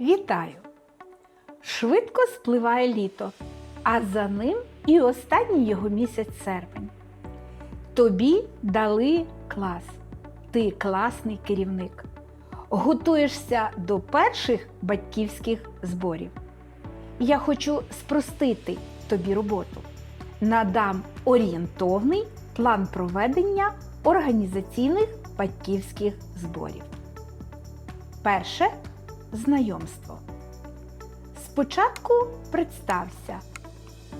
Вітаю! Швидко спливає літо, а за ним і останній його місяць серпень. Тобі дали клас. Ти класний керівник. Готуєшся до перших батьківських зборів. Я хочу спростити тобі роботу. Надам орієнтовний план проведення організаційних батьківських зборів. Перше знайомство. Спочатку представся.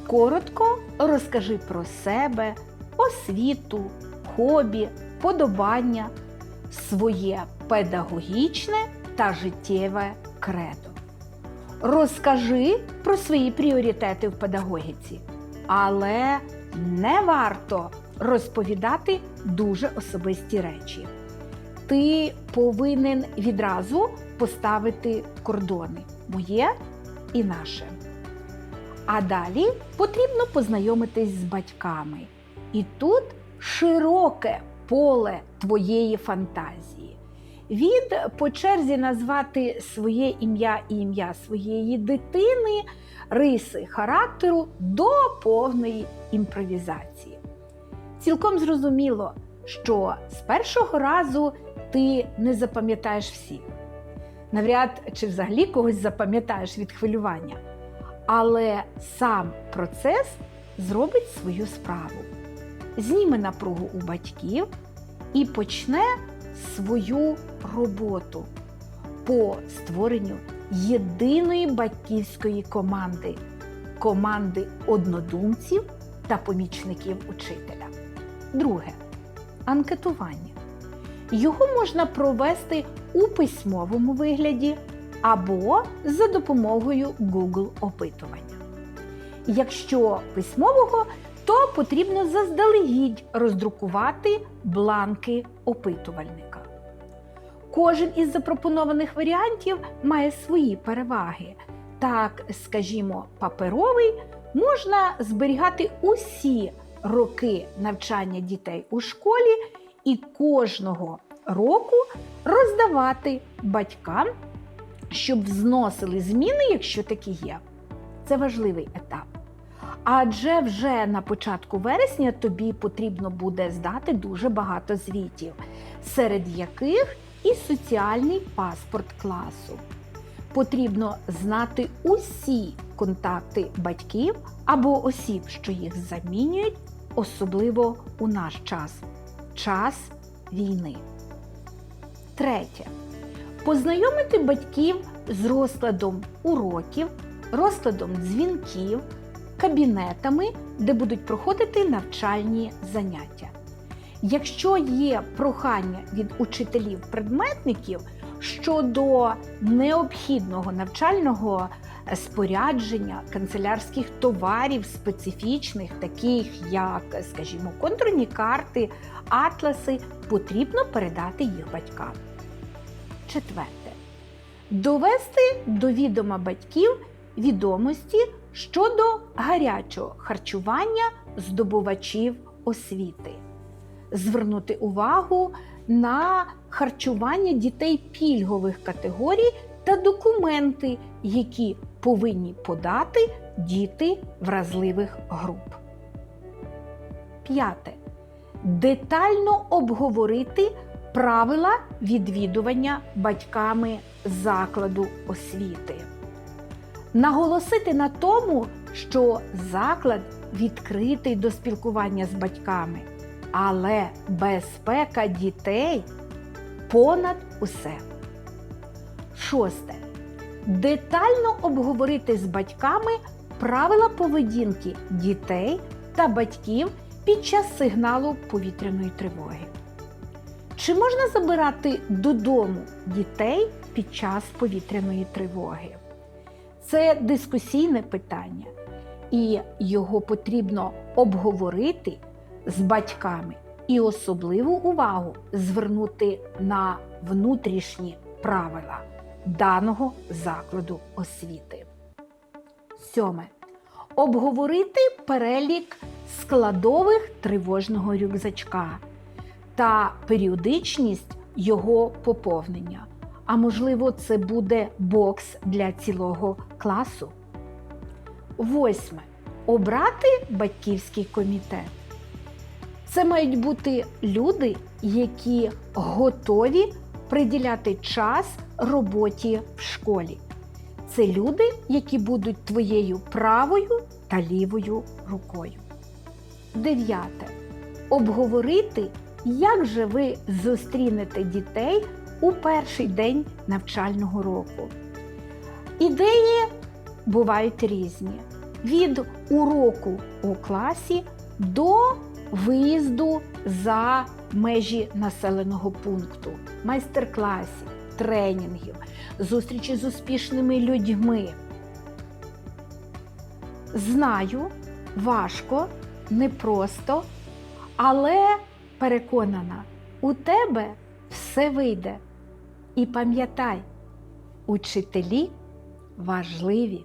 Коротко розкажи про себе, освіту, хобі, подобання, своє педагогічне та життєве кредо. Розкажи про свої пріоритети в педагогіці, але не варто розповідати дуже особисті речі. Ти повинен відразу поставити кордони моє і наше. А далі потрібно познайомитись з батьками. І тут широке поле твоєї фантазії. Від по черзі назвати своє ім'я і ім'я своєї дитини, риси характеру до повної імпровізації. Цілком зрозуміло, що з першого разу ти не запам'ятаєш всіх. Навряд чи взагалі когось запам'ятаєш від хвилювання. Але сам процес зробить свою справу. Зніме напругу у батьків і почне свою роботу по створенню єдиної батьківської команди команди однодумців та помічників учителя. Друге анкетування. Його можна провести у письмовому вигляді або за допомогою Google опитування. Якщо письмового, то потрібно заздалегідь роздрукувати бланки опитувальника. Кожен із запропонованих варіантів має свої переваги. Так, скажімо, паперовий можна зберігати усі роки навчання дітей у школі і кожного року роздавати батькам, щоб зносили зміни, якщо такі є. Це важливий етап. Адже вже на початку вересня тобі потрібно буде здати дуже багато звітів, серед яких і соціальний паспорт класу. Потрібно знати усі контакти батьків або осіб, що їх замінюють, особливо у наш час час війни. Третє. Познайомити батьків з розкладом уроків, розкладом дзвінків, кабінетами, де будуть проходити навчальні заняття. Якщо є прохання від учителів-предметників щодо необхідного навчального спорядження канцелярських товарів специфічних, таких як, скажімо, контурні карти, атласи, потрібно передати їх батькам. Четверте. Довести до відома батьків відомості щодо гарячого харчування здобувачів освіти. Звернути увагу на харчування дітей пільгових категорій та документи, які повинні подати діти вразливих груп. П'яте. Детально обговорити правила відвідування батьками закладу освіти. Наголосити на тому, що заклад відкритий до спілкування з батьками, але безпека дітей понад усе. Шосте. Детально обговорити з батьками правила поведінки дітей та батьків під час сигналу повітряної тривоги. Чи можна забирати додому дітей під час повітряної тривоги? Це дискусійне питання, і його потрібно обговорити з батьками і особливу увагу звернути на внутрішні правила даного закладу освіти. Сьоме. Обговорити перелік складових тривожного рюкзачка та періодичність його поповнення. А можливо, це буде бокс для цілого класу. Восьме. Обрати батьківський комітет. Це мають бути люди, які готові приділяти час роботі в школі. Це люди, які будуть твоєю правою та лівою рукою. Дев'яте. Обговорити, як же ви зустрінете дітей у перший день навчального року. Ідеї бувають різні: від уроку у класі до виїзду за межі населеного пункту, майстер-класів, тренінгів, зустрічі з успішними людьми. Знаю, важко, непросто, але переконана, у тебе все вийде. І пам'ятай, учителі важливі.